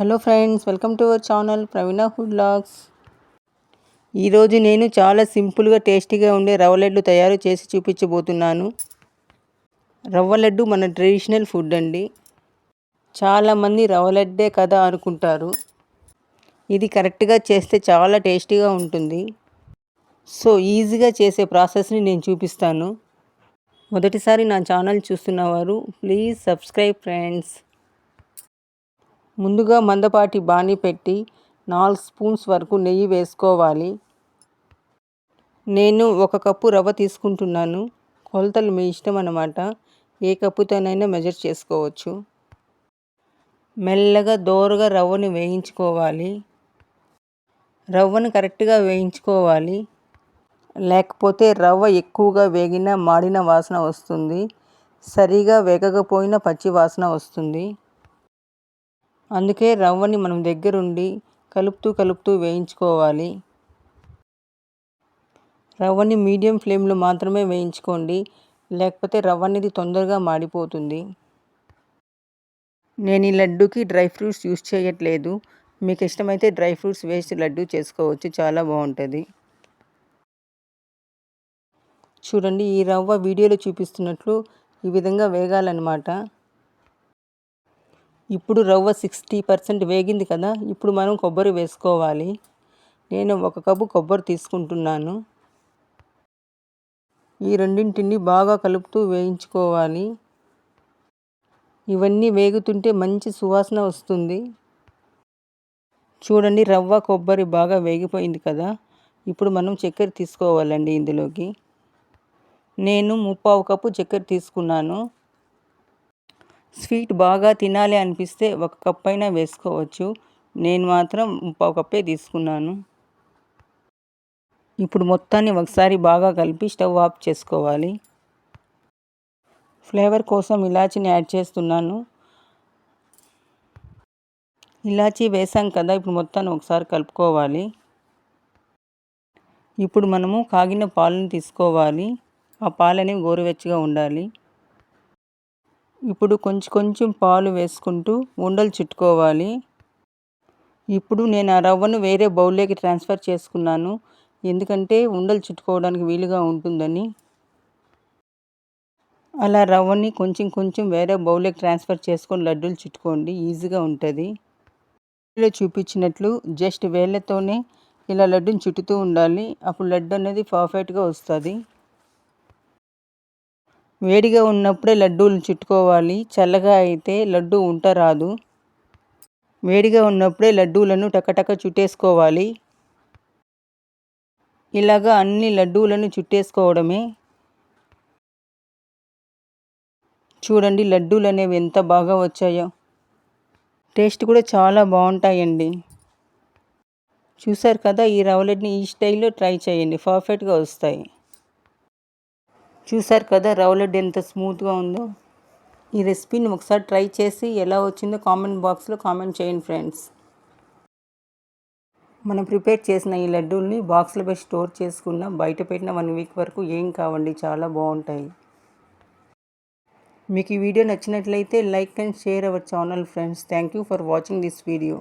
Hello friends welcome to our channel Praveena food vlogs. ఈరోజు నేను చాలా సింపుల్గా టేస్టీగా ఉండే రవ్వ లడ్డు తయారు చేసి చూపించబోతున్నాను. రవ్వ లడ్డు మన ట్రెడిషనల్ ఫుడ్ అండి. చాలామంది రవ్వ లడ్డే కదా అనుకుంటారు. ఇది కరెక్ట్గా చేస్తే చాలా టేస్టీగా ఉంటుంది. సో ఈజీగా చేసే ప్రాసెస్ని నేను చూపిస్తాను. మొదటిసారి నా ఛానల్ చూస్తున్నవారు ప్లీజ్ సబ్స్క్రైబ్ ఫ్రెండ్స్. ముందుగా మందపాటి బాణీ పెట్టి నాలుగు స్పూన్స్ వరకు నెయ్యి వేసుకోవాలి. నేను ఒక కప్పు రవ్వ తీసుకుంటున్నాను. కొలతలు మీ ఇష్టం అన్నమాట. ఏ కప్పుతోనైనా మెజర్ చేసుకోవచ్చు. మెల్లగా దోరగా రవ్వను వేయించుకోవాలి. రవ్వను కరెక్ట్గా వేయించుకోవాలి. లేకపోతే రవ్వ ఎక్కువగా వేగిన మాడిన వాసన వస్తుంది. సరిగా వేగకపోయిన పచ్చి వాసన వస్తుంది. అందుకే రవ్వని మనం దగ్గరుండి కలుపుతూ కలుపుతూ వేయించుకోవాలి. రవ్వని మీడియం ఫ్లేమ్లో మాత్రమే వేయించుకోండి. లేకపోతే రవ్వ అనేది తొందరగా మాడిపోతుంది. నేను ఈ లడ్డూకి డ్రై ఫ్రూట్స్ యూస్ చేయట్లేదు. మీకు ఇష్టమైతే డ్రై ఫ్రూట్స్ వేసి లడ్డు చేసుకోవచ్చు. చాలా బాగుంటుంది. చూడండి ఈ రవ్వ వీడియోలో చూపిస్తున్నట్లు ఈ విధంగా వేగాలన్నమాట. ఇప్పుడు రవ్వ సిక్స్టీ పర్సెంట్ వేగింది కదా ఇప్పుడు మనం కొబ్బరి వేసుకోవాలి. నేను ఒక కప్పు కొబ్బరి తీసుకుంటున్నాను. ఈ రెండింటిని బాగా కలుపుతూ వేయించుకోవాలి. ఇవన్నీ వేగుతుంటే మంచి సువాసన వస్తుంది. చూడండి రవ్వ కొబ్బరి బాగా వేగిపోయింది కదా ఇప్పుడు మనం చక్కెర తీసుకోవాలండి ఇందులోకి. నేను ముప్పావు కప్పు చక్కెర తీసుకున్నాను. స్వీట్ బాగా తినాలి అనిపిస్తే ఒక కప్ అయినా వేసుకోవచ్చు. నేను మాత్రం ముప్పావు కప్పే తీసుకున్నాను. ఇప్పుడు మొత్తాన్ని ఒకసారి బాగా కలిపి స్టవ్ ఆఫ్ చేసుకోవాలి. ఫ్లేవర్ కోసం ఇలాచీని యాడ్ చేస్తున్నాను. ఇలాచీ వేసాం కదా ఇప్పుడు మొత్తాన్ని ఒకసారి కలుపుకోవాలి. ఇప్పుడు మనము కాగిన పాలను తీసుకోవాలి. ఆ పాలు అనేవి గోరువెచ్చగా ఉండాలి. ఇప్పుడు కొంచెం కొంచెం పాలు వేసుకుంటూ ఉండలు చుట్టుకోవాలి. ఇప్పుడు నేను ఆ రవ్వను వేరే బౌల్లోకి ట్రాన్స్ఫర్ చేసుకున్నాను. ఎందుకంటే ఉండలు చుట్టుకోవడానికి వీలుగా ఉంటుందని. అలా రవ్వని కొంచెం కొంచెం వేరే బౌల్లోకి ట్రాన్స్ఫర్ చేసుకొని లడ్డూలు చుట్టుకోండి. ఈజీగా ఉంటుంది. ఇలా చూపించినట్లు జస్ట్ వేళ్ళతోనే ఇలా లడ్డూని చుట్టుతూ ఉండాలి. అప్పుడు లడ్డు అనేది పర్ఫెక్ట్గా వస్తుంది. వేడిగా ఉన్నప్పుడే లడ్డూలు చుట్టుకోవాలి. చల్లగా అయితే లడ్డు ఉంట రాదు వేడిగా ఉన్నప్పుడే లడ్డూలను టకటక చుట్టేసుకోవాలి. ఇలాగా అన్ని లడ్డూలను చుట్టేసుకోవడమే. చూడండి లడ్డూలు అనేవి ఎంత బాగా వచ్చాయో. టేస్ట్ కూడా చాలా బాగుంటాయండి. చూసారు కదా ఈ రవ్వ ఈ స్టైల్లో ట్రై చేయండి. పర్ఫెక్ట్గా వస్తాయి. చూసారు కదా రవ్వ లడ్డు ఎంత స్మూత్గా ఉందో? ఈ రెసిపీని ఒకసారి ట్రై చేసి ఎలా వచ్చిందో కామెంట్ బాక్స్లో కామెంట్ చేయండి ఫ్రెండ్స్. మనం ప్రిపేర్ చేసిన ఈ లడ్డూల్ని బాక్స్లో పెట్టి స్టోర్ చేసుకున్న బయట పెట్టిన వన్ వీక్ వరకు ఏం కావండి చాలా బాగుంటాయి. మీకు ఈ వీడియో నచ్చినట్లయితే like and share our channel friends. Thank you for watching this video.